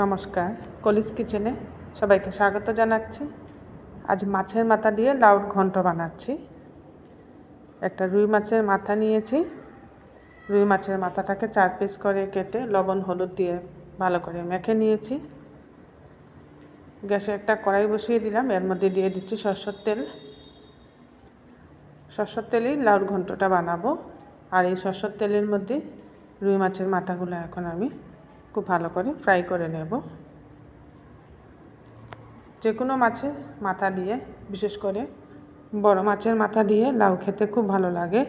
নমস্কার, কলিস কিচেনে সবাইকে স্বাগত জানাচ্ছি। আজ মাছের মাথা দিয়ে লাউড ঘন্ট বানাচ্ছি। একটা রুই মাছের মাথা নিয়েছি। রুই মাছের মাথাটাকে চার পিস করে কেটে লবণ, হলুদ দিয়ে ভালো করে মেখে নিয়েছি। গ্যাসে একটা কড়াই বসিয়ে দিলাম, এর মধ্যে দিয়ে দিচ্ছি সরষের তেল। সরষের তেলেই লাউড ঘন্টটা বানাবো। আর এই সরষের তেলের মধ্যে রুই মাছের মাথাগুলো এখন আমি খুব ভালো করে ফ্রাই করে নেব। যে কোনো মাছের মাথা দিয়ে, বিশেষ করে বড় মাছের মাথা দিয়ে লাউ খেতে খুব ভালো লাগে।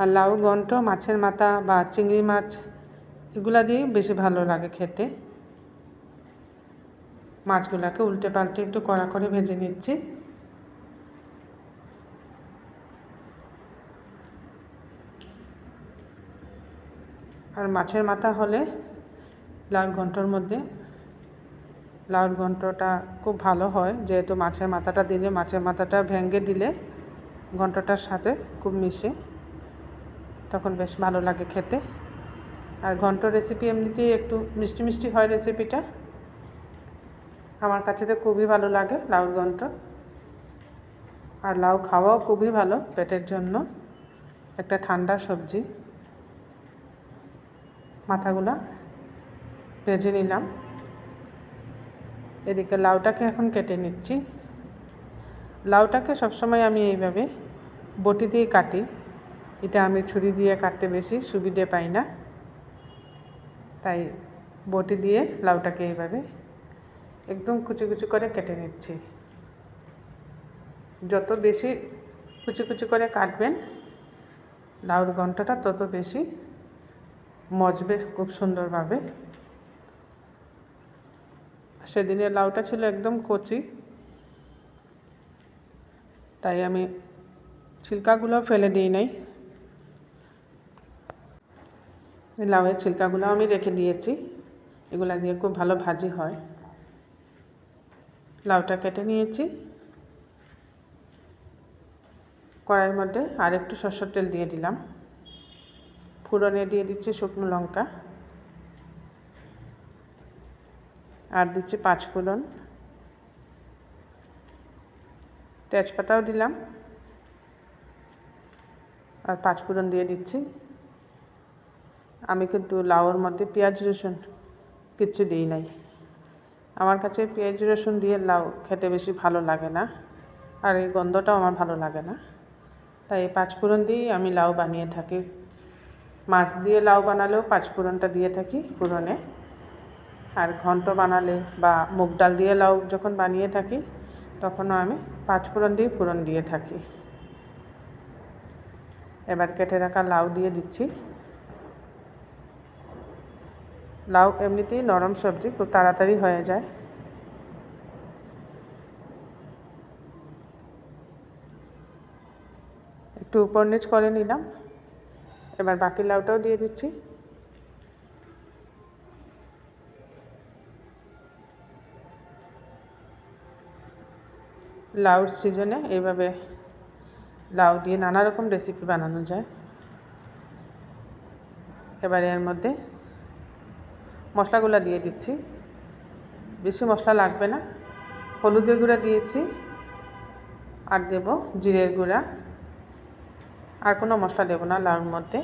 আর লাউ গন্ট মাছের মাথা বা চিংড়ি মাছ এগুলা দিয়ে বেশি ভালো লাগে খেতে। মাছগুলোকে উল্টে পাল্টে একটু কড়া করে ভেজে নিচ্ছি। আর মাছের মাথা হলে লাউ ঘন্টর মধ্যে। লাউর ঘন্টটা খুব ভালো হয়, যেহেতু মাছের মাথাটা দিলে, মাছের মাথাটা ভেঙে দিলে ঘন্টটার সাথে খুব মিশে, তখন বেশ ভালো লাগে খেতে। আর ঘন্ট রেসিপি এমনিতেই একটু মিষ্টি মিষ্টি হয় রেসিপিটা আমার কাছে তো খুবই ভালো লাগে লাউর ঘন্ট। আর লাউ খাওয়াও খুবই ভালো পেটের জন্য। একটা ঠান্ডা সবজি। মাথাগুলা ভেজে নিলাম। এদিকে লাউটাকে এখন কেটে নিচ্ছি। লাউটাকে সবসময় আমি এইভাবে বটি দিয়ে কাটি। এটা আমি ছুরি দিয়ে কাটতে বেশি সুবিধে পাই না। তাই বটি দিয়ে লাউটাকে এইভাবে একদম কুচি কুচি করে কেটে নিচ্ছি। যত বেশি কুচি কুচি করে কাটবেন, লাউর ঘন্টটা তত বেশি মজবে খুব সুন্দরভাবে। সেদিনের লাউটা ছিল একদম কচি। তাই আমি ছিলকাগুলো ফেলে দিই নাই। লাউয়ের ছিলকাগুলো আমি রেখে দিয়েছি। এগুলা দিয়ে খুব ভালো ভাজি হয়। লাউটা কেটে নিয়েছি। কড়াইয়ের মধ্যে আর একটু সরষের তেল দিয়ে দিলাম। ফুরনে দিয়ে দিচ্ছি শুকনো লঙ্কা। আর দিচ্ছি পাঁচ ফোড়ন তেজপাতাও দিলাম। আর পাঁচ ফোড়ন দিয়ে দিচ্ছি। আমি কিন্তু লাউর মধ্যে পেঁয়াজ, রসুন কিচ্ছু দিই নাই। আমার কাছে পেঁয়াজ, রসুন দিয়ে লাউ খেতে বেশি ভালো লাগে না। আর এই গন্ধটাও আমার ভালো লাগে না। তাই পাঁচ ফোড়ন দিয়েই আমি লাউ বানিয়ে থাকি। মাছ দিয়ে লাউ বানালেও পাঁচ ফোড়নটা দিয়ে থাকি ফোড়নে। আর ঘন্ট বানালে বা মুগ ডাল দিয়ে লাউ যখন বানিয়ে থাকি, তখনও আমি পাঁচ ফোড়ন দিয়ে ফোড়ন দিয়ে থাকি। এবার কেটে রাখা লাউ দিয়ে দিচ্ছি। লাউ এমনিতেই নরম সবজি, খুব তাড়াতাড়ি হয়ে যায়। একটু উপর নিচ করে নিলাম। এবার বাকি লাউটাও দিয়ে দিচ্ছি। লাউর সিজনে এইভাবে লাউ দিয়ে নানা রকম রেসিপি বানানো যায়। এবারে এর মধ্যে মশলাগুলো দিয়ে দিচ্ছি। বেশি মশলা লাগবে না। হলুদের গুঁড়া দিয়েছি। আর দেব জিরের গুঁড়া। আর কোনো মশলা দেবো না লাউর মধ্যে।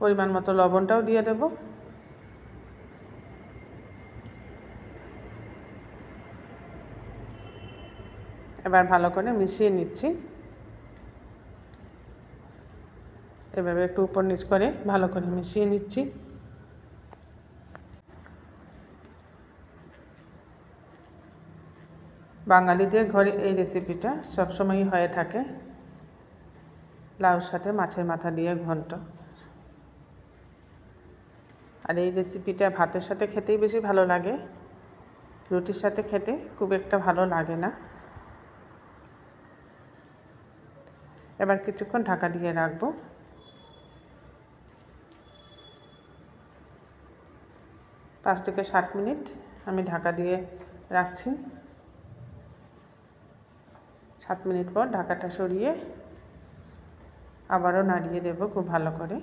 পরিমাণ মতো লবণটাও দিয়ে দেব। এবার ভালো করে মিশিয়ে নিচ্ছি। এভাবে একটু উপর নিচ করে ভালো করে মিশিয়ে নিচ্ছি। বাঙালিদের ঘরে এই রেসিপিটা সবসময়ই হয়ে থাকে। লাউর সাথে মাছের মাথা দিয়ে ঘন্ট। আর এই রেসিপিটা ভাতের সাথে খেতেই বেশি ভালো লাগে। রুটির সাথে খেতে খুব একটা ভালো লাগে না। এবার কিছুক্ষণ ঢাকা দিয়ে রাখব। পাঁচ থেকে সাত মিনিট আমি ঢাকা দিয়ে রাখছি। সাত মিনিট পর ঢাকাটা সরিয়ে আবারও নাড়িয়ে দেব খুব ভালো করে।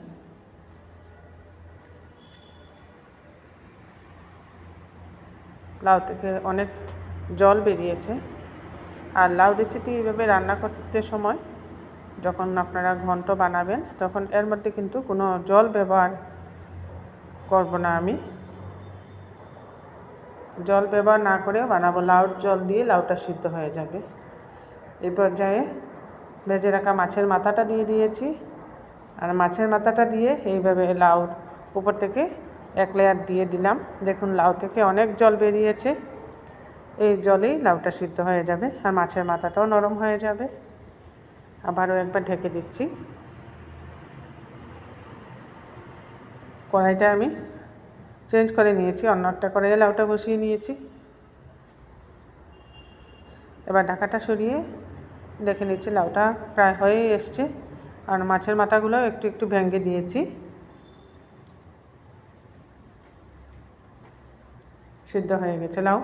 লাউ থেকে অনেক জল বেরিয়েছে। আর লাউ রেসিপি এইভাবে রান্না করতে সময় যখন আপনারা ঘন্ট বানাবেন, তখন এর মধ্যে কিন্তু কোনো জল ব্যবহার করব না আমি। জল ব্যবহার না করে বানাবো। লাউর জল দিয়ে লাউটা সিদ্ধ হয়ে যাবে। এই পর্যায়ে ভেজে রাখা মাছের মাথাটা দিয়ে দিয়েছি। আর মাছের মাথাটা দিয়ে এইভাবে লাউ উপর থেকে এক লেয়ার দিয়ে দিলাম। দেখুন, লাউ থেকে অনেক জল বেরিয়েছে। এই জলেই লাউটা সিদ্ধ হয়ে যাবে আর মাছের মাথাটাও নরম হয়ে যাবে। আবারও একবার ঢেকে দিচ্ছি। কড়াইটা আমি চেঞ্জ করে নিয়েছি, অন্য একটা কড়াইয়ে লাউটা বসিয়ে নিয়েছি। এবার ঢাকাটা সরিয়ে দেখে নিচ্ছি লাউটা প্রায় হয়ে এসছে। আর মাছের মাথাগুলো একটু একটু ভেঙে দিয়েছি। সিদ্ধ হয়ে গেছে লাউ।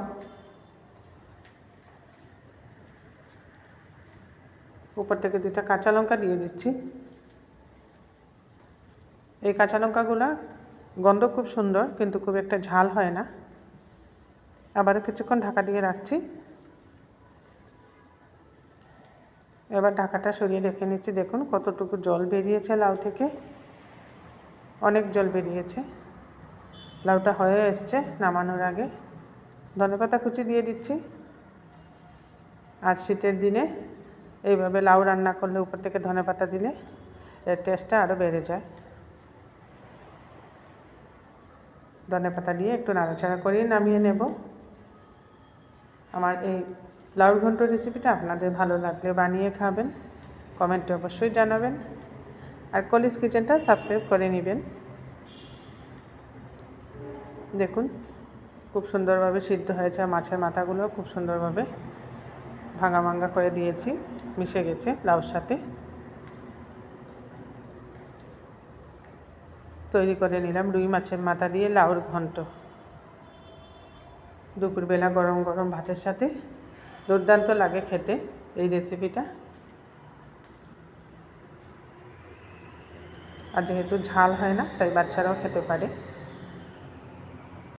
উপর থেকে দুটা কাঁচা লঙ্কা দিয়ে দিচ্ছি। এই কাঁচা লঙ্কাগুলো গন্ধ খুব সুন্দর, কিন্তু খুব একটা ঝাল হয় না। আবারও কিছুক্ষণ ঢাকা দিয়ে রাখছি। এবার ঢাকাটা সরিয়ে রেখে নিচ্ছি। দেখুন কতটুকু জল বেরিয়েছে লাউ থেকে। অনেক জল বেরিয়েছে। লাউটা হয়ে এসছে নামানোর আগে। ধনেপাতা কুচি দিয়ে দিচ্ছি। আর শীতের দিনে এইভাবে লাউ রান্না করলে উপর থেকে ধনেপাতা দিলে এর টেস্টটা আরও বেড়ে যায়। ধনেপাতা দিয়ে একটু নাড়াচাড়া করিয়ে নামিয়ে নেব। আমার এই লাউর ঘন্ট রেসিপিটা আপনাদের ভালো লাগলে বানিয়ে খাবেন। কমেন্টে অবশ্যই জানাবেন। আর কলিস কিচেনটা সাবস্ক্রাইব করে নেবেন। দেখুন, খুব সুন্দরভাবে সিদ্ধ হয়েছে। মাছের মাথাগুলো খুব সুন্দরভাবে ভাঙা ভাঙা করে দিয়েছি। মিশে গেছে লাউর সাথে। তৈরি করে নিলাম রুই মাছের মাথা দিয়ে লাউর ঘন্ট। দুপুরবেলা গরম গরম ভাতের সাথে দুর্দান্ত লাগে খেতে এই রেসিপিটা আর যেহেতু ঝাল হয় না তাই বাচ্চারাও খেতে পারে।